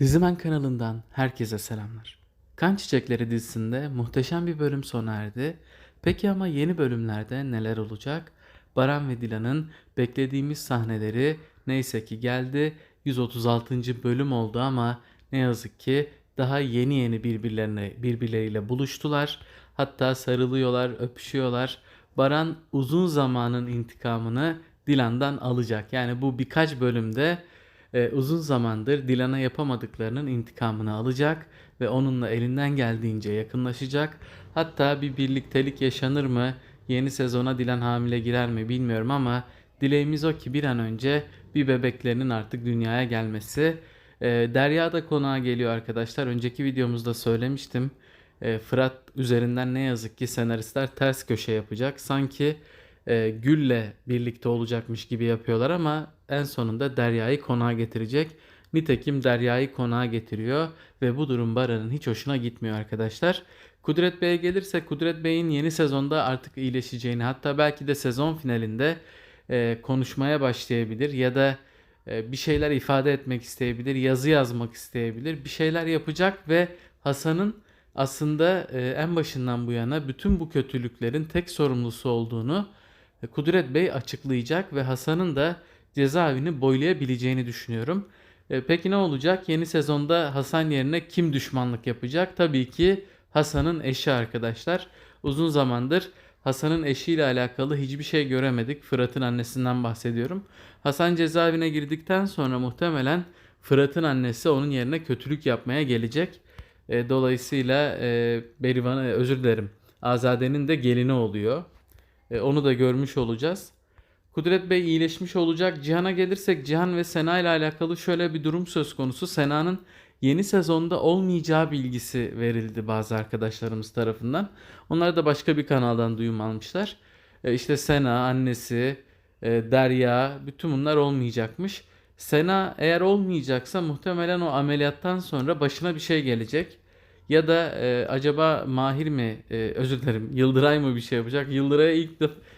Dizimen kanalından herkese selamlar. Kan Çiçekleri dizisinde muhteşem bir bölüm sona erdi. Peki ama yeni bölümlerde neler olacak? Baran ve Dilan'ın beklediğimiz sahneleri neyse ki geldi. 136. bölüm oldu ama ne yazık ki daha yeni yeni birbirlerine birbirleriyle buluştular. Hatta sarılıyorlar, öpüşüyorlar. Baran uzun zamanın intikamını Dilan'dan alacak. Yani bu birkaç bölümde e, uzun zamandır Dilan'a yapamadıklarının intikamını alacak ve onunla elinden geldiğince yakınlaşacak. Hatta bir birliktelik yaşanır mı? Yeni sezona Dilan hamile girer mi bilmiyorum ama dileğimiz o ki bir an önce bir bebeklerinin artık dünyaya gelmesi. E, Derya da konağa geliyor arkadaşlar. Önceki videomuzda söylemiştim. E, Fırat üzerinden ne yazık ki senaristler ters köşe yapacak. Sanki e, Gül'le birlikte olacakmış gibi yapıyorlar ama en sonunda Derya'yı konağa getirecek. Nitekim Derya'yı konağa getiriyor ve bu durum Baran'ın hiç hoşuna gitmiyor arkadaşlar. Kudret Bey'e gelirse Kudret Bey'in yeni sezonda artık iyileşeceğini hatta belki de sezon finalinde e, konuşmaya başlayabilir ya da e, bir şeyler ifade etmek isteyebilir, yazı yazmak isteyebilir, bir şeyler yapacak ve Hasan'ın aslında e, en başından bu yana bütün bu kötülüklerin tek sorumlusu olduğunu Kudret Bey açıklayacak ve Hasan'ın da cezaevini boylayabileceğini düşünüyorum. E, Peki ne olacak? Yeni sezonda Hasan yerine kim düşmanlık yapacak? Tabii ki Hasan'ın eşi arkadaşlar. Uzun zamandır Hasan'ın eşiyle alakalı hiçbir şey göremedik. Fırat'ın annesinden bahsediyorum. Hasan cezaevine girdikten sonra muhtemelen Fırat'ın annesi onun yerine kötülük yapmaya gelecek. E, dolayısıyla e, Berivan e, özür dilerim. Azade'nin de gelini oluyor. E, onu da görmüş olacağız. Kudret Bey iyileşmiş olacak. Cihan'a gelirsek Cihan ve Sena ile alakalı şöyle bir durum söz konusu. Sena'nın yeni sezonda olmayacağı bilgisi verildi bazı arkadaşlarımız tarafından. Onlar da başka bir kanaldan duyum almışlar. E, işte Sena, annesi, e, Derya bütün bunlar olmayacakmış. Sena eğer olmayacaksa muhtemelen o ameliyattan sonra başına bir şey gelecek. Ya da e, acaba Mahir mi e, özür dilerim Yıldıray mı bir şey yapacak? Yıldıray'a ilk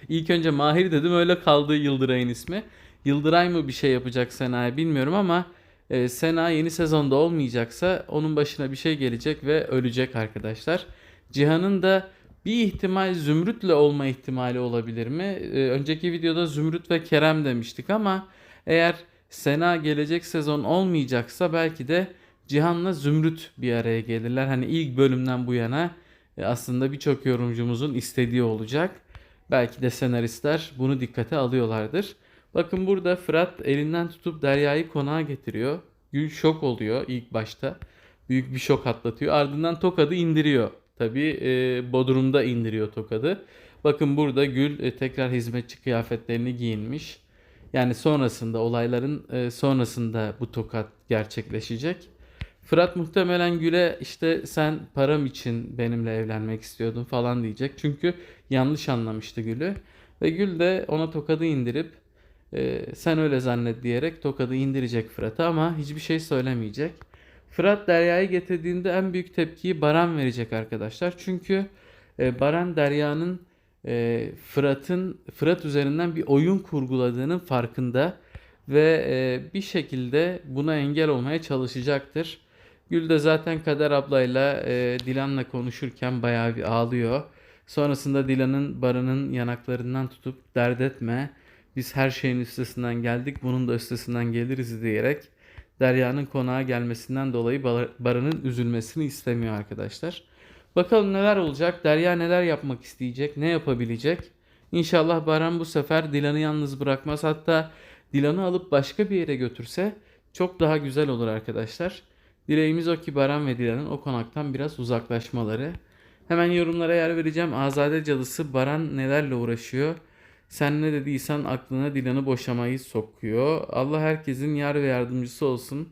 ilk önce Mahir dedim öyle kaldı Yıldıray'ın ismi. Yıldıray mı bir şey yapacak Sena'ya bilmiyorum ama e, Sena yeni sezonda olmayacaksa onun başına bir şey gelecek ve ölecek arkadaşlar. Cihan'ın da bir ihtimal Zümrüt'le olma ihtimali olabilir mi? E, önceki videoda Zümrüt ve Kerem demiştik ama eğer Sena gelecek sezon olmayacaksa belki de Cihan'la Zümrüt bir araya gelirler. Hani ilk bölümden bu yana e, aslında birçok yorumcumuzun istediği olacak. Belki de senaristler bunu dikkate alıyorlardır. Bakın burada Fırat elinden tutup Derya'yı konağa getiriyor. Gül şok oluyor ilk başta. Büyük bir şok atlatıyor. Ardından tokadı indiriyor. Tabii e, Bodrum'da indiriyor tokadı. Bakın burada Gül e, tekrar hizmetçi kıyafetlerini giyinmiş. Yani sonrasında olayların e, sonrasında bu tokat gerçekleşecek. Fırat muhtemelen Gül'e işte sen param için benimle evlenmek istiyordun falan diyecek. Çünkü yanlış anlamıştı Gül'ü. Ve Gül de ona tokadı indirip e, sen öyle zannet diyerek tokadı indirecek Fırat'a ama hiçbir şey söylemeyecek. Fırat Derya'yı getirdiğinde en büyük tepkiyi Baran verecek arkadaşlar. Çünkü e, Baran Derya'nın e, Fırat'ın Fırat üzerinden bir oyun kurguladığının farkında ve e, bir şekilde buna engel olmaya çalışacaktır. Gül de zaten Kader ablayla e, Dilan'la konuşurken bayağı bir ağlıyor. Sonrasında Dilan'ın Baran'ın yanaklarından tutup dert etme. Biz her şeyin üstesinden geldik. Bunun da üstesinden geliriz diyerek Derya'nın konağa gelmesinden dolayı Bar- Baran'ın üzülmesini istemiyor arkadaşlar. Bakalım neler olacak? Derya neler yapmak isteyecek? Ne yapabilecek? İnşallah Baran bu sefer Dilan'ı yalnız bırakmaz. Hatta Dilan'ı alıp başka bir yere götürse çok daha güzel olur arkadaşlar. Dileğimiz o ki Baran ve Dilan'ın o konaktan biraz uzaklaşmaları. Hemen yorumlara yer vereceğim. Azade cadısı Baran nelerle uğraşıyor? Sen ne dediysen aklına Dilan'ı boşamayı sokuyor. Allah herkesin yar ve yardımcısı olsun.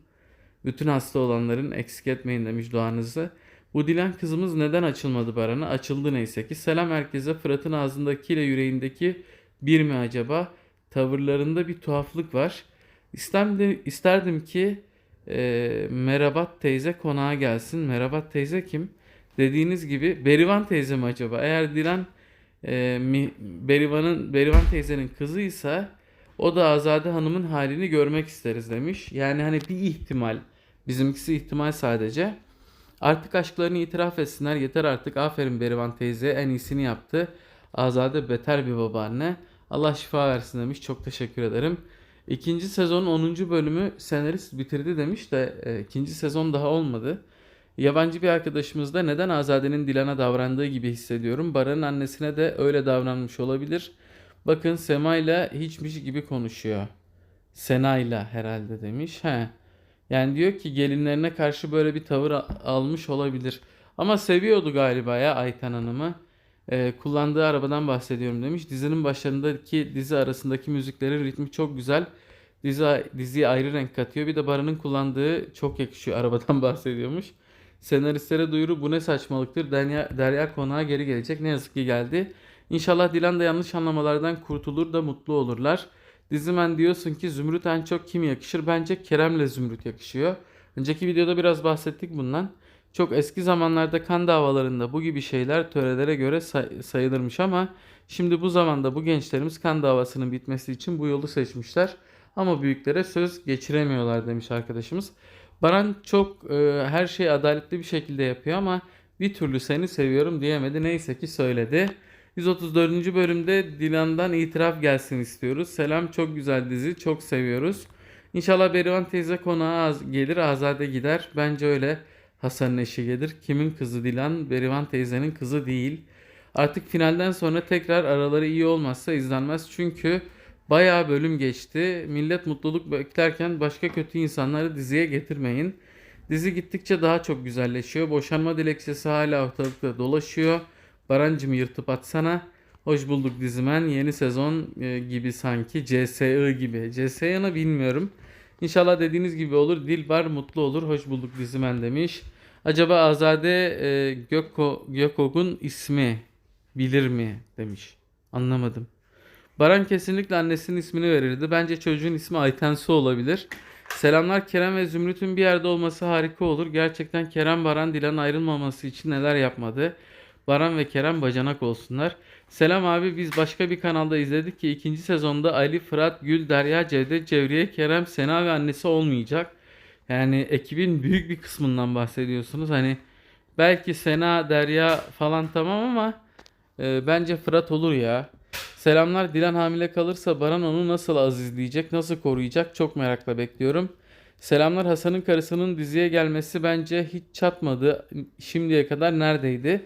Bütün hasta olanların eksik etmeyin demiş duanızı. Bu Dilan kızımız neden açılmadı Baran'a? Açıldı neyse ki. Selam herkese. Fırat'ın ağzındakiyle yüreğindeki bir mi acaba? Tavırlarında bir tuhaflık var. İsterdim, isterdim ki e, Merabat teyze konağa gelsin. Merabat teyze kim? Dediğiniz gibi Berivan teyze mi acaba? Eğer Dilan e, Berivan'ın Berivan teyzenin kızıysa o da Azade Hanım'ın halini görmek isteriz demiş. Yani hani bir ihtimal Bizimkisi ihtimal sadece. Artık aşklarını itiraf etsinler. Yeter artık. Aferin Berivan teyze. En iyisini yaptı. Azade beter bir babaanne. Allah şifa versin demiş. Çok teşekkür ederim. İkinci sezonun 10. bölümü senarist bitirdi demiş de e, ikinci sezon daha olmadı. Yabancı bir arkadaşımız da neden Azade'nin Dilan'a davrandığı gibi hissediyorum. Baran'ın annesine de öyle davranmış olabilir. Bakın Sema'yla hiçmiş gibi konuşuyor. Sena'yla herhalde demiş. He. Yani diyor ki gelinlerine karşı böyle bir tavır almış olabilir. Ama seviyordu galiba ya Ayten Hanım'ı. Ee, kullandığı arabadan bahsediyorum demiş. Dizinin başlarındaki dizi arasındaki müziklerin ritmi çok güzel. Dizi, diziye ayrı renk katıyor. Bir de Baran'ın kullandığı çok yakışıyor. Arabadan bahsediyormuş. Senaristlere duyuru bu ne saçmalıktır. Derya, Derya konağa geri gelecek. Ne yazık ki geldi. İnşallah Dilan da yanlış anlamalardan kurtulur da mutlu olurlar. Dizimen diyorsun ki Zümrüt en çok kim yakışır? Bence Kerem'le Zümrüt yakışıyor. Önceki videoda biraz bahsettik bundan. Çok eski zamanlarda kan davalarında bu gibi şeyler törelere göre say- sayılırmış ama şimdi bu zamanda bu gençlerimiz kan davasının bitmesi için bu yolu seçmişler. Ama büyüklere söz geçiremiyorlar demiş arkadaşımız. Baran çok e, her şeyi adaletli bir şekilde yapıyor ama bir türlü seni seviyorum diyemedi. Neyse ki söyledi. 134. bölümde Dilan'dan itiraf gelsin istiyoruz. Selam çok güzel dizi çok seviyoruz. İnşallah Berivan teyze konağa az gelir Azade gider. Bence öyle Hasan'ın eşi gelir. Kimin kızı Dilan? Berivan teyzenin kızı değil. Artık finalden sonra tekrar araları iyi olmazsa izlenmez. Çünkü bayağı bölüm geçti. Millet mutluluk beklerken başka kötü insanları diziye getirmeyin. Dizi gittikçe daha çok güzelleşiyor. Boşanma dilekçesi hala ortalıkta dolaşıyor. Barancım yırtıp atsana. Hoş bulduk dizimen. Yeni sezon e, gibi sanki. CSI gibi. CSI'ını bilmiyorum. İnşallah dediğiniz gibi olur. Dilbar mutlu olur. Hoş bulduk dizimen demiş. Acaba Azade e, Göko, Gökok'un ismi bilir mi demiş. Anlamadım. Baran kesinlikle annesinin ismini verirdi. Bence çocuğun ismi Aytensu olabilir. Selamlar Kerem ve Zümrüt'ün bir yerde olması harika olur. Gerçekten Kerem Baran Dilan ayrılmaması için neler yapmadı. Baran ve Kerem bacanak olsunlar. Selam abi biz başka bir kanalda izledik ki ikinci sezonda Ali, Fırat, Gül, Derya, Cevdet, Cevriye, Kerem, Sena ve annesi olmayacak. Yani ekibin büyük bir kısmından bahsediyorsunuz. Hani belki Sena, Derya falan tamam ama e, bence Fırat olur ya. Selamlar Dilan hamile kalırsa Baran onu nasıl azizleyecek, nasıl koruyacak çok merakla bekliyorum. Selamlar Hasan'ın karısının diziye gelmesi bence hiç çatmadı. Şimdiye kadar neredeydi?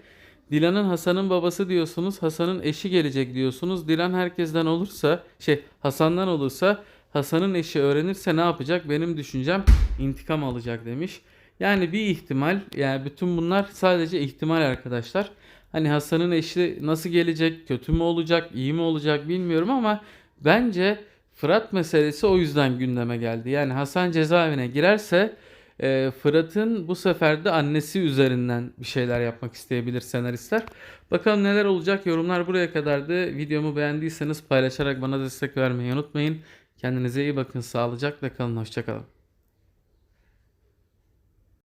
Dilan'ın Hasan'ın babası diyorsunuz. Hasan'ın eşi gelecek diyorsunuz. Dilan herkesten olursa şey Hasan'dan olursa Hasan'ın eşi öğrenirse ne yapacak? Benim düşüncem intikam alacak demiş. Yani bir ihtimal yani bütün bunlar sadece ihtimal arkadaşlar. Hani Hasan'ın eşi nasıl gelecek? Kötü mü olacak? iyi mi olacak bilmiyorum ama bence Fırat meselesi o yüzden gündeme geldi. Yani Hasan cezaevine girerse e, Fırat'ın bu sefer de annesi üzerinden bir şeyler yapmak isteyebilir senaristler. Bakalım neler olacak. Yorumlar buraya kadardı. Videomu beğendiyseniz paylaşarak bana destek vermeyi unutmayın. Kendinize iyi bakın. Sağlıcakla kalın. Hoşçakalın.